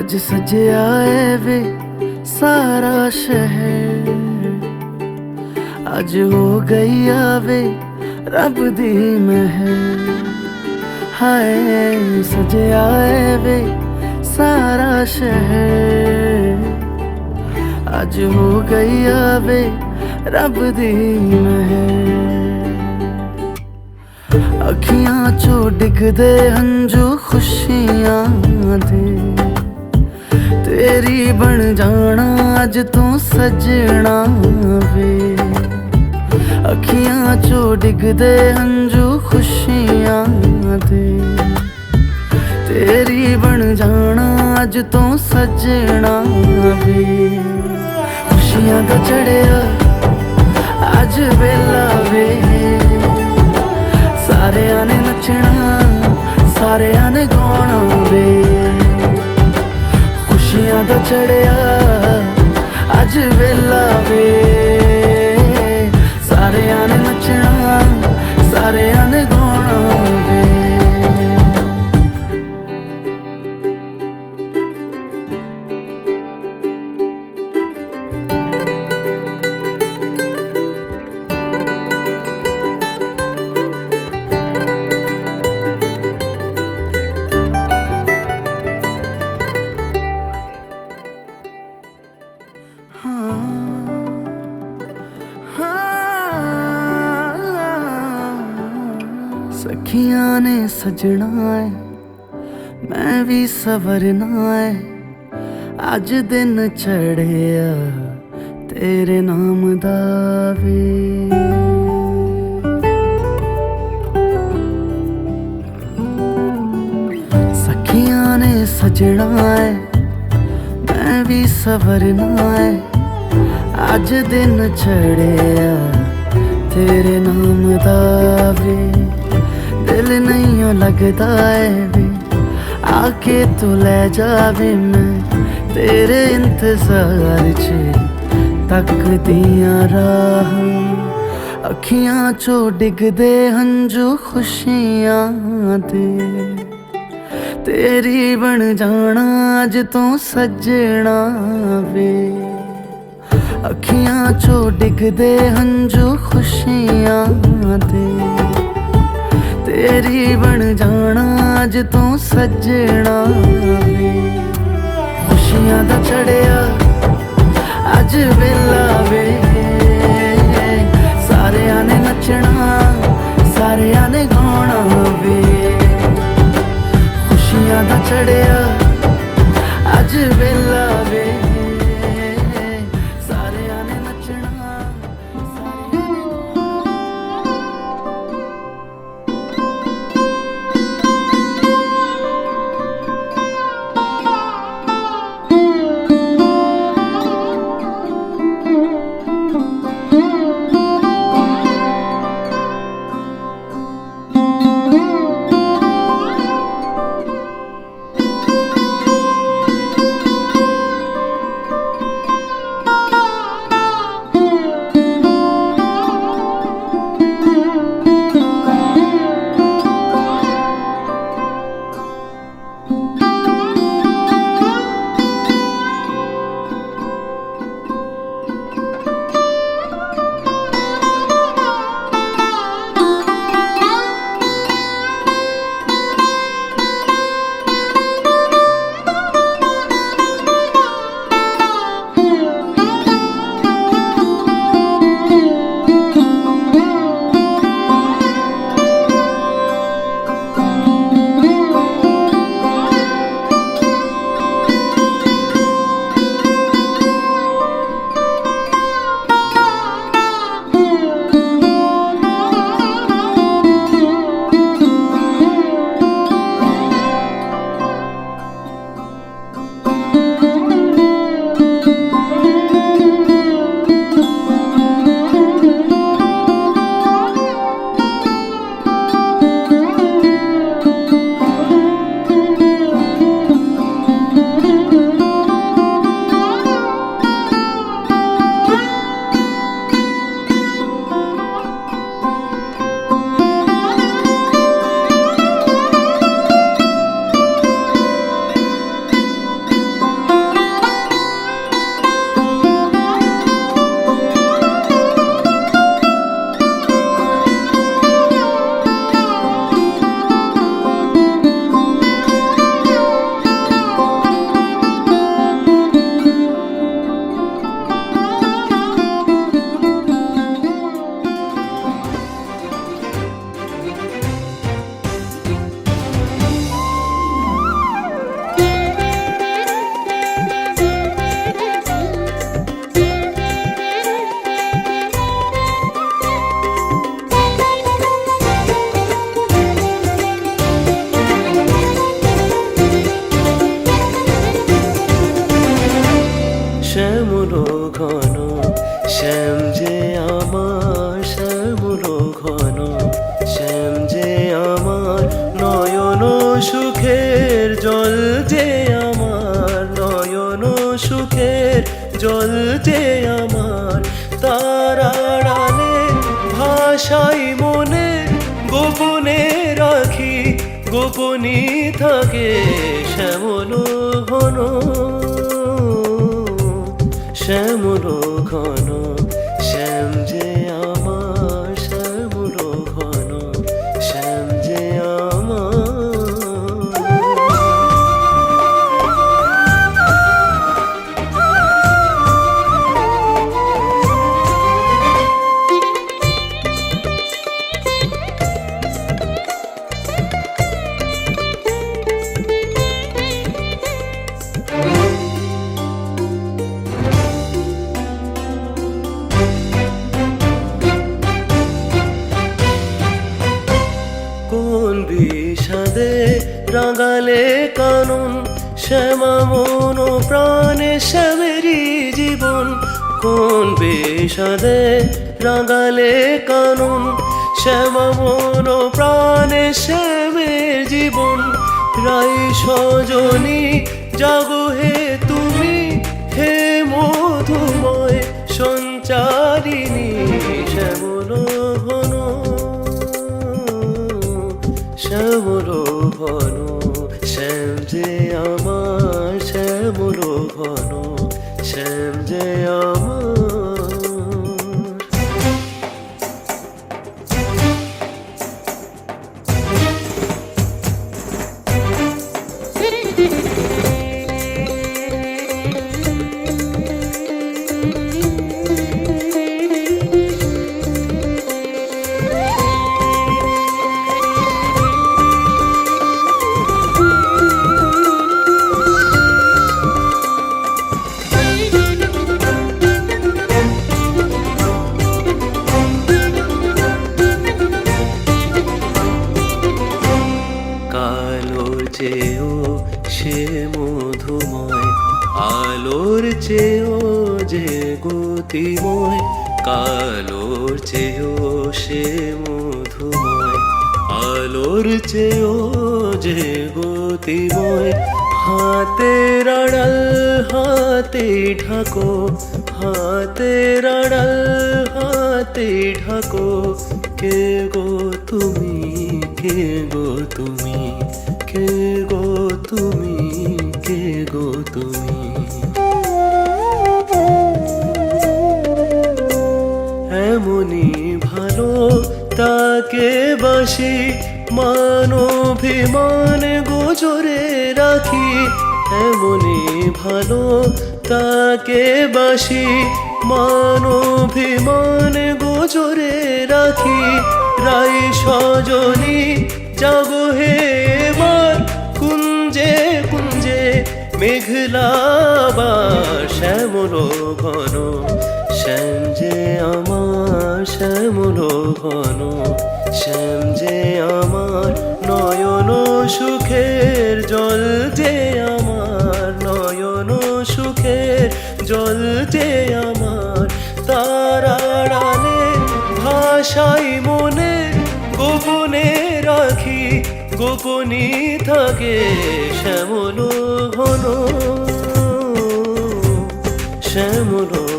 अज सजया है वे सारा शहर। अज हो गई आवे रब दी मह हाय सजया है वे सारा शहर। अज हो गई आवे रब दी मह अखियाँ चो डिगदे हंजू खुशियाँ दे। ਤੇਰੀ ਬਣ ਜਾਣਾ, ਅੱਜ ਤੂੰ ਸਜਣਾ ਵੇ। ਅੱਖੀਆਂ ਚੋਂ ਡਿੱਗਦੇ ਹੰਝੂ ਖੁਸ਼ੀਆਂ ਦੇ। ਤੇਰੀ ਬਣ ਜਾਣਾ, ਅੱਜ ਤੂੰ ਸਜਣਾ ਵੇ। ਖੁਸ਼ੀਆਂ ਦਾ ਚੜਿਆ ਅੱਜ ਵੇਲਾ ਵੇ। ਸਾਰਿਆਂ ਨੇ ਨੱਚਣਾ, ਸਾਰਿਆਂ ਨੇ ਗਾਉਣਾ ਵੇ। ਖੁਸ਼ੀਆਂ ਦਾ ਚੜਿਆ। ਅੱਜ ਵੇਲਾ ਵੇ। ਸਾਰਿਆਂ ਨੇ ਨੇ ਸਜਣਾ ਹੈ, ਮੈਂ ਵੀ ਸਵਰਨਾ ਹੈ। ਅੱਜ ਦਿਨ ਚੜਿਆ ਤੇਰੇ ਨਾਮ ਦਾ ਵੇ। ਸਖੀਆਂ ਨੇ ਸਜਣਾ ਹੈ, ਮੈਂ ਵੀ ਸਵਰਨਾ ਹੈ। ਅੱਜ ਦਿਨ ਚੜਿਆ ਤੇਰੇ ਨਾਮ ਦਾ ਵੇ। ਦਿਲ ਨਹੀਂ ਓ ਲੱਗਦਾ ਏ ਵੇ। ਆ ਕੇ ਤੂੰ ਲੈ ਜਾਵੇ ਮੈਂ ਤੇਰੇ ਇੰਤਜ਼ਾਰ 'ਚ ਤੱਕਦੀਆਂ ਰਾਹਾਂ। ਅੱਖੀਆਂ ਚੋਂ ਡਿੱਗਦੇ ਹੰਝੂ ਖੁਸ਼ੀਆਂ ਦੇ। ਤੇਰੀ ਬਣ ਜਾਣਾ ਅੱਜ ਤੂੰ ਸੱਜਣਾ ਵੇ। ਅੱਖੀਆਂ ਚੋਂ ਡਿੱਗਦੇ ਹੰਝੂ ਖੁਸ਼ੀਆਂ ਦੇ। ਤੇਰੀ ਬਣ ਜਾਣਾ, ਅੱਜ ਤੂੰ ਸੱਜਣਾ ਵੇ। ਖੁਸ਼ੀਆਂ ਦਾ ਚੜਿਆ, ਅੱਜ ਵੇਲਾ ਵੇ। ਸਾਰਿਆਂ ਨੇ ਨੱਚਣਾ, ਸਾਰਿਆਂ ਨੇ ਗਾਉਣਾ ਵੇ। ਖੁਸ਼ੀਆਂ ਦਾ ਚੜਿਆ, ਅੱਜ ਵੇਲਾ গোপনই থাকে শ্যামল ঘন শ্যামল ঘন। বিষাদে রাগালে কানুন শ্যামা মন প্রাণে শ্যামের জীবন। রাই সজনী, জাগো হে তুমি, হে মধুময় সঞ্চারিণী, শ্যামল ঘন শ্যামল ঘন, শ্যাম যে আমার, শ্যামল ঘন, শ্যাম যে আমার গতিময় হাতের আড়াল হাতে ঢাকো হাতের আড়াল হাতে ঢাকো। কে গো তুমি, কে গো তুমি, কে গো তুমি, কে গো তুমি? এমনই ভালো তাকে বাসি, মানভিমান গোজরে রাখি, এমনই ভালো তাকে বাসি। মানভিমান গোজরে রাখি, রাই সজনী জাগো হে এবার কুঞ্জে কুঞ্জে মেঘলা বা শ্যামল ঘন শ্যাম যে আমার শ্যামল ঘন শ্যাম যে আমার নয়ন সুখের জল যে আমার, নয়ন সুখের জল যে আমার। তারাড়ালে ভাষাই মনে গোপনে রাখি, গোপনই থাকে শ্যামল ঘন শ্যামল শ্যাম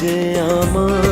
যে আমার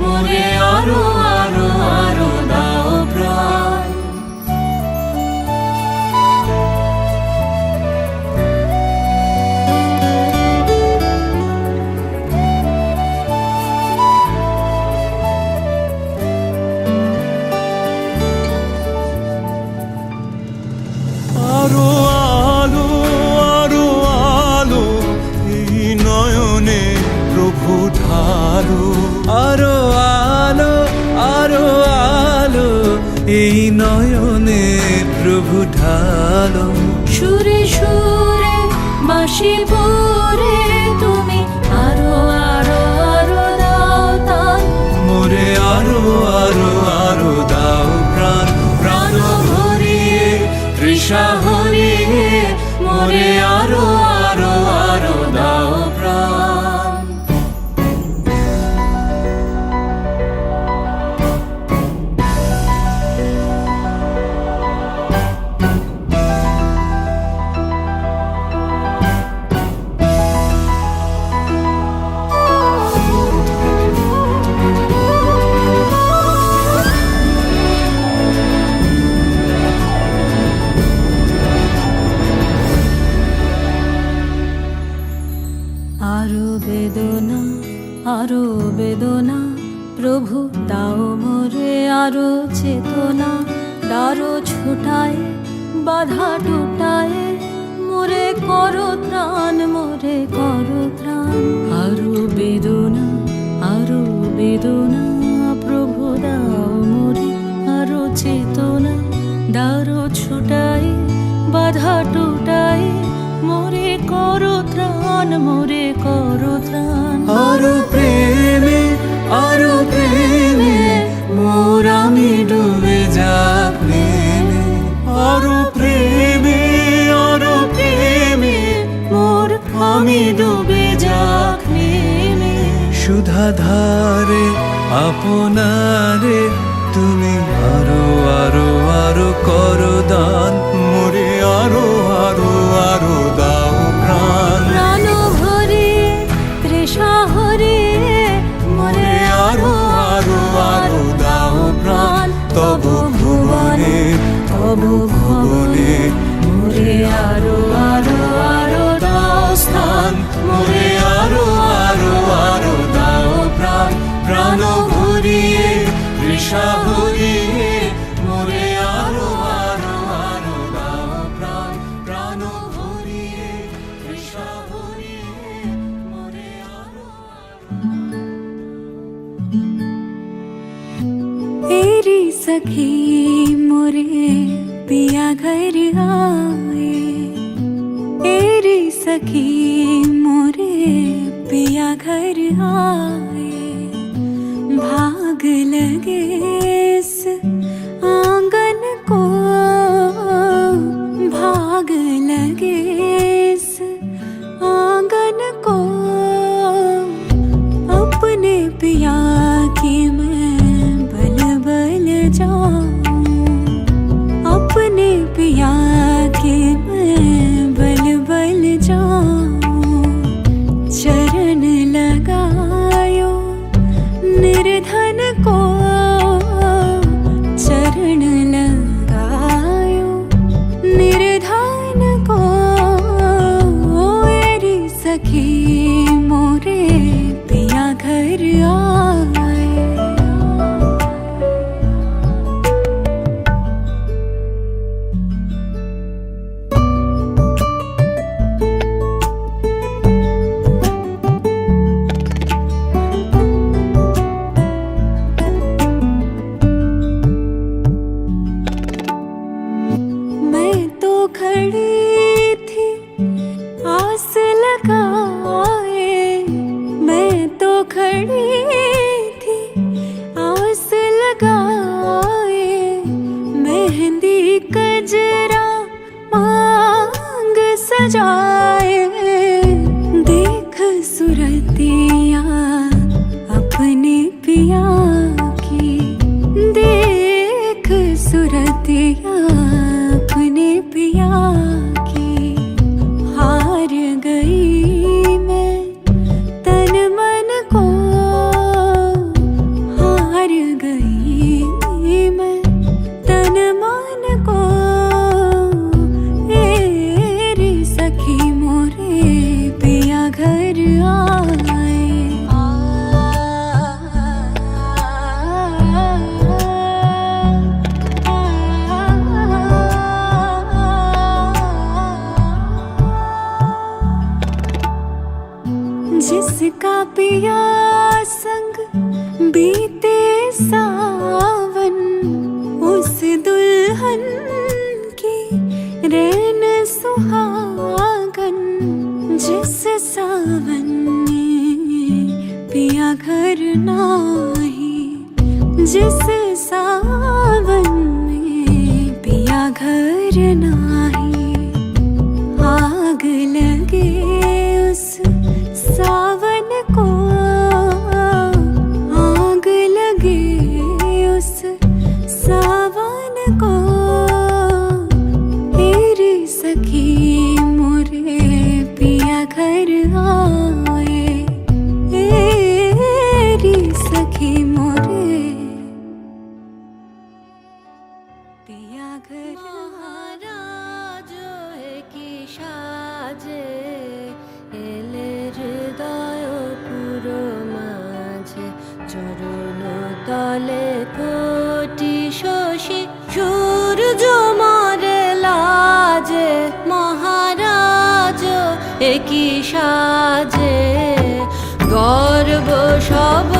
মোরে আরও এই নয়নে প্রভু ঢালো। সুরে সুরে বাঁশি পরে তুমি আরও আরও আরও দাও তান মোরে আরও আরও আরও দাও প্রাণ। প্রাণ ভরিয়ে তৃষা হরিয়ে মোরে বেদনা প্রভু দাও মোরে আরও চেতনা। দারো ছুটায় বাধা টুটায় মোরে করো ত্রাণ মোরে করো ত্রাণ। আরও প্রেমে আরও প্রেমে মোর আমি ডুবে যাক নেমে আরও প্রেমে আরও প্রেমে মোর আমি ডুবে যাক নেমে সুধা ধারে আপনারে তুমি আরও আরও আরও করো দান। মোরে আরও আরও আরও দাও প্রাণ। প্রাণ ভরিয়ে তৃষা হরিয়ে মোরে আরও আরও আরও দাও প্রাণ। তব ভুবনে তব ভবনে keep पिंजरा मांग सजाए देख सुरती। জলে কোটি শশী সূর্য মরে লাজে মহারাজ একই সাজে? গর্ব সব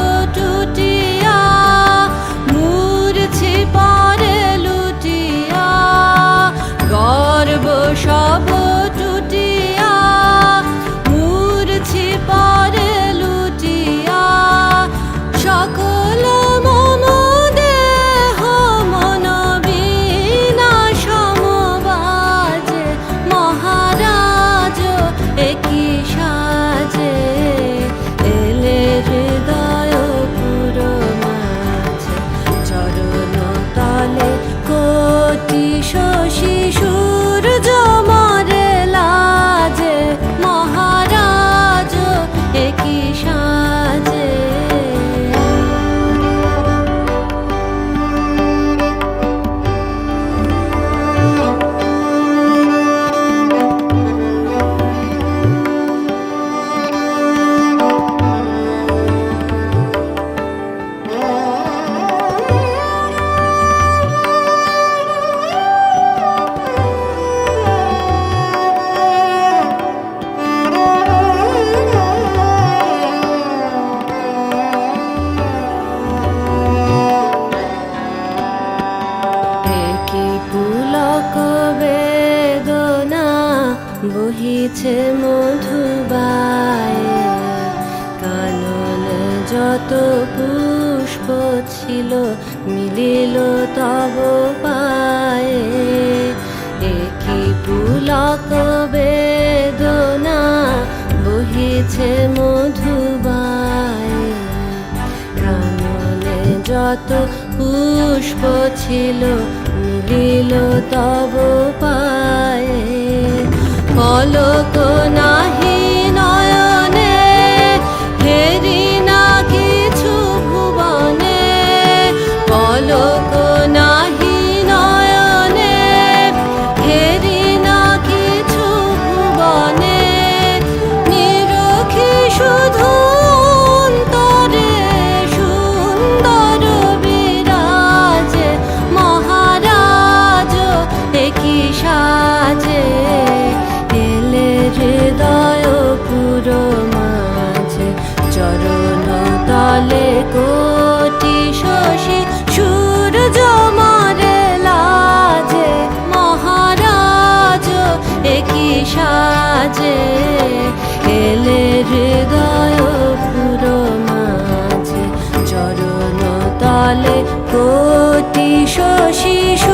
কত পুষ্প ছিল মিলিল তব পায়ে। কলক নাহি 你说，细。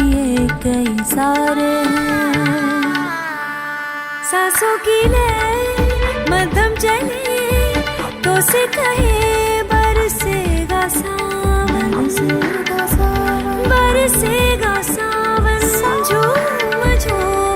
लिए कई सारे सासों की ले मध्यम चले तो से कहे, बरसेगा सावन। बरसेगा सावन झूम झूम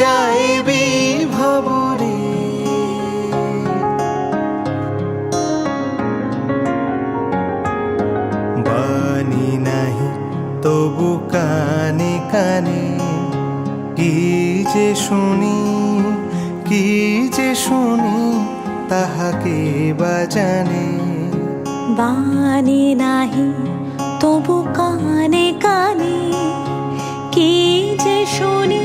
যাইবি ভাবরে বানি নাহি, তবু কানে কানে, কি যে শুনি, কি যে শুনি তাহাকে বাজানে বানি নাহি, তবু কানে কানে, কি যে শুনি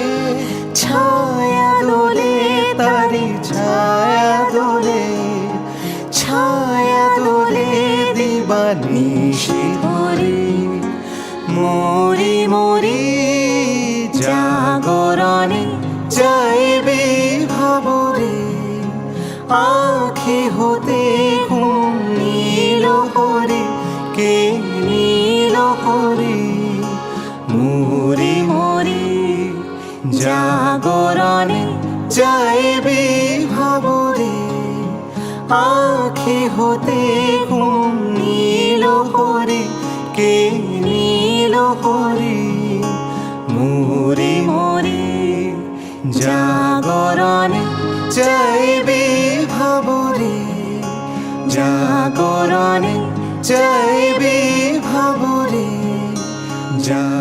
আখি হতে ঘুম নীল হরে কে নীল হরে মুরি মরি জাগরণে যাইবে ভাবরে আখি হতে ঘুম নীল হরে কে নীল হরে মুরি মরি জাগরণে যাইবে জাগরণে যাইবে ভাবরে জাগরণে